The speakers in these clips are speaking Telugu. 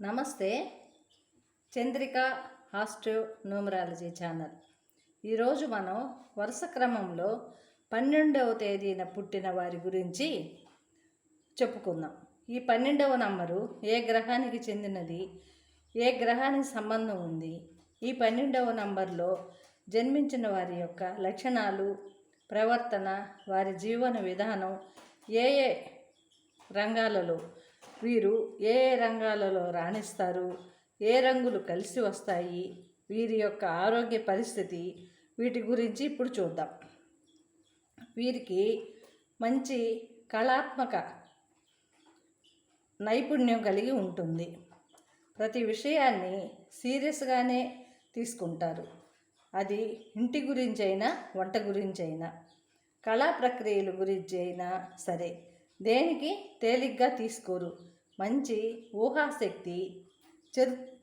నమస్తే చంద్రిక హాస్టివ్ న్యూమరాలజీ ఛానల్. ఈరోజు మనం వరుస క్రమంలో పన్నెండవ తేదీన పుట్టిన వారి గురించి చెప్పుకుందాం. ఈ పన్నెండవ నంబరు ఏ గ్రహానికి చెందినది? ఏ గ్రహానికి సంబంధం ఉంది? ఈ పన్నెండవ నంబర్లో జన్మించిన వారి యొక్క లక్షణాలు ప్రవర్తన వారి జీవన విధానం ఏ ఏ రంగాలలో వీరు ఏ ఏ రంగాలలో రాణిస్తారు ఏ రంగులు కలిసి వస్తాయి వీరి యొక్క ఆరోగ్య పరిస్థితి వీటి గురించి ఇప్పుడు చూద్దాం. వీరికి మంచి కళాత్మక నైపుణ్యం కలిగి ఉంటుంది. ప్రతి విషయాన్ని సీరియస్గానే తీసుకుంటారు. అది ఇంటి గురించి అయినా వంట గురించి అయినా కళా ప్రక్రియల గురించి అయినా సరే. దేనికి తేలిగ్గా తీసుకోరు. మంచి ఊహాశక్తి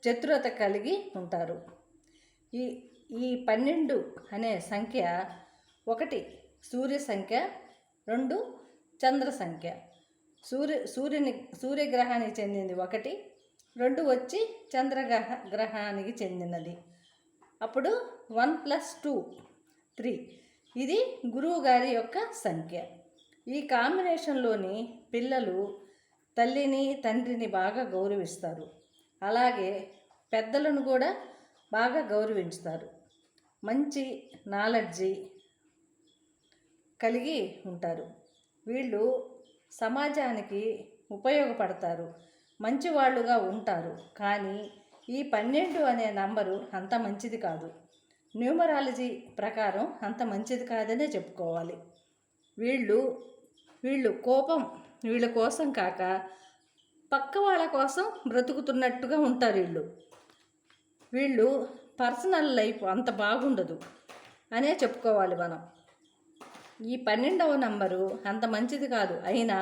చతురత కలిగి ఉంటారు. ఈ ఈ పన్నెండు అనే సంఖ్య ఒకటి సూర్య సంఖ్య రెండు చంద్ర సంఖ్య. సూర్య సూర్యుని సూర్యగ్రహానికి చెందింది ఒకటి రెండు వచ్చి చంద్రగ్రహ గ్రహానికి చెందినది. అప్పుడు వన్ ప్లస్ టూ త్రీ. ఇది గురువు గారి యొక్క సంఖ్య. ఈ కాంబినేషన్లోని పిల్లలు తల్లిని తండ్రిని బాగా గౌరవిస్తారు. అలాగే పెద్దలను కూడా బాగా గౌరవించుతారు. మంచి నాలెడ్జి కలిగి ఉంటారు. వీళ్ళు సమాజానికి ఉపయోగపడతారు. మంచివాళ్ళుగా ఉంటారు. కానీ ఈ పన్నెండు అనే నంబరు అంత మంచిది కాదు. న్యూమరాలజీ ప్రకారం అంత మంచిది కాదనే చెప్పుకోవాలి. వీళ్ళు వీళ్ళు కోపం వీళ్ళ కోసం కాక పక్క వాళ్ళ కోసం బ్రతుకుతున్నట్టుగా ఉంటారు వీళ్ళు. వీళ్ళు పర్సనల్ లైఫ్ అంత బాగుండదు అనే చెప్పుకోవాలి మనం. ఈ పన్నెండవ నంబరు అంత మంచిది కాదు. అయినా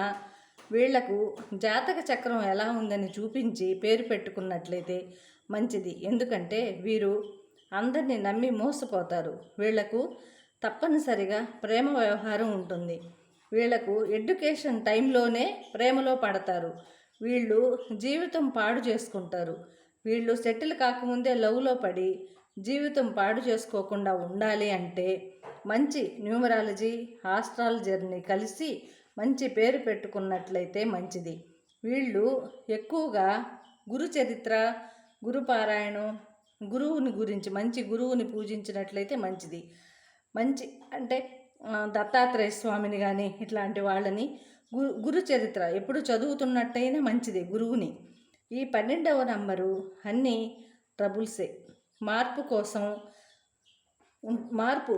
వీళ్ళకు జాతక చక్రం ఎలా ఉందని చూపించి పేరు పెట్టుకున్నట్లయితే మంచిది. ఎందుకంటే వీరు అందరినీ నమ్మి మోసపోతారు. వీళ్ళకు తప్పనిసరిగా ప్రేమ వ్యవహారం ఉంటుంది. వీళ్ళకు ఎడ్యుకేషన్ టైంలోనే ప్రేమలో పడతారు. వీళ్ళు జీవితం పాడు చేసుకుంటారు. వీళ్ళు సెటిల్ కాకముందే లవ్లో పడి జీవితం పాడు చేసుకోకుండా ఉండాలి అంటే మంచి న్యూమరాలజీ ఆస్ట్రాలజర్ని కలిసి మంచి పేరు పెట్టుకున్నట్లయితే మంచిది. వీళ్ళు ఎక్కువగా గురు చరిత్ర గురుపారాయణం గురువుని గురించి మంచి గురువుని పూజించినట్లయితే మంచిది. మంచి అంటే దత్తాత్రేయ స్వామిని కానీ ఇట్లాంటి వాళ్ళని గురు గురు చరిత్ర ఎప్పుడు చదువుతున్నట్టయినా మంచిది గురువుని. ఈ పన్నెండవ నంబరు అన్నీ ట్రబుల్సే. మార్పు కోసం మార్పు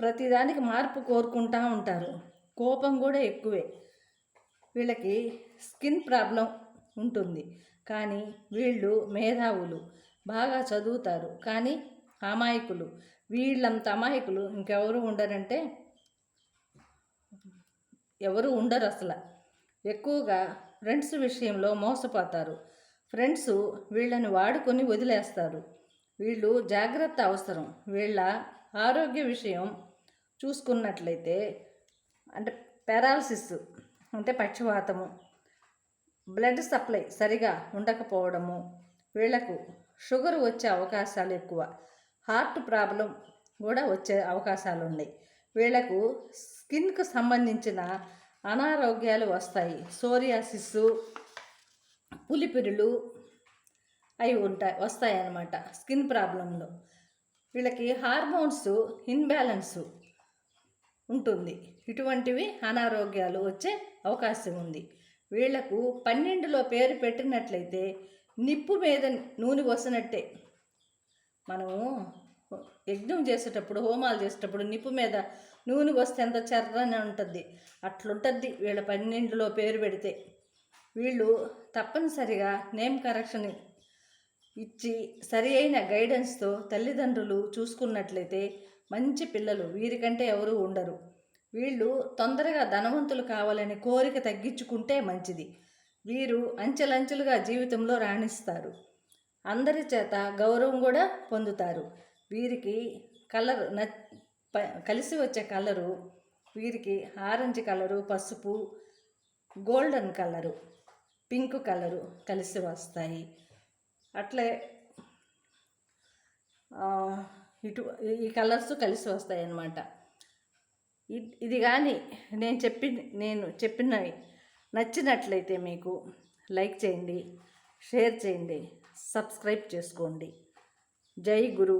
ప్రతిదానికి మార్పు కోరుకుంటా ఉంటారు. కోపం కూడా ఎక్కువే. వీళ్ళకి స్కిన్ ప్రాబ్లం ఉంటుంది. కానీ వీళ్ళు మేధావులు బాగా చదువుతారు. కానీ అమాయకులు వీళ్ళంత అమాయకులు ఇంకెవరు ఉండరంటే ఎవరు ఉండరు అసలు. ఎక్కువగా ఫ్రెండ్స్ విషయంలో మోసపోతారు. ఫ్రెండ్స్ వీళ్ళని వాడుకొని వదిలేస్తారు. వీళ్ళు జాగ్రత్త అవసరం. వీళ్ళ ఆరోగ్య విషయం చూసుకున్నట్లయితే అంటే పారాలసిస్ అంటే పక్షవాతము బ్లడ్ సప్లై సరిగా ఉండకపోవడము వీళ్ళకు షుగర్ వచ్చే అవకాశాలు ఎక్కువ హార్ట్ ప్రాబ్లం కూడా వచ్చే అవకాశాలు ఉన్నాయి వీళ్ళకు స్కిన్కు సంబంధించిన అనారోగ్యాలు వస్తాయి. సోరియాసిస్ పులిపిరులు అవి ఉంటాయి వస్తాయి అన్నమాట స్కిన్ ప్రాబ్లంలో వీళ్ళకి హార్మోన్స్ ఇన్బ్యాలెన్స్ ఉంటుంది. ఇటువంటివి అనారోగ్యాలు వచ్చే అవకాశం ఉంది. వీళ్ళకు పన్నెండులో పేరు పెట్టినట్లయితే నిప్పు మీద నూనె పోసినట్టే. మనము యజ్ఞం చేసేటప్పుడు హోమాలు చేసేటప్పుడు నిప్పు మీద నూనె వస్తే ఎంత చర్రని ఉంటుంది అట్లుంటుంది వీళ్ళ పన్నెండులో పేరు పెడితే. వీళ్ళు తప్పనిసరిగా నేమ్ కరెక్షన్ ఇచ్చి సరి అయిన గైడెన్స్తో తల్లిదండ్రులు చూసుకున్నట్లయితే మంచి పిల్లలు వీరికంటే ఎవరు ఉండరు. వీళ్ళు తొందరగా ధనవంతులు కావాలని కోరిక తగ్గించుకుంటే మంచిది. వీరు అంచెలంచెలుగా జీవితంలో రాణిస్తారు. అందరి చేత గౌరవం కూడా పొందుతారు. వీరికి కలర్ న ప- కలిసి వచ్చే కలరు వీరికి ఆరెంజ్ కలరు పసుపు గోల్డెన్ కలరు పింక్ కలరు కలిసి వస్తాయి. అట్లే ఇటు ఈ కలర్స్ కలిసి వస్తాయి అన్నమాట ఇది కానీ నేను చెప్పి నేను చెప్పినవి నచ్చినట్లయితే మీకు లైక్ చేయండి షేర్ చేయండి సబ్స్క్రైబ్ చేసుకోండి. జై గురు.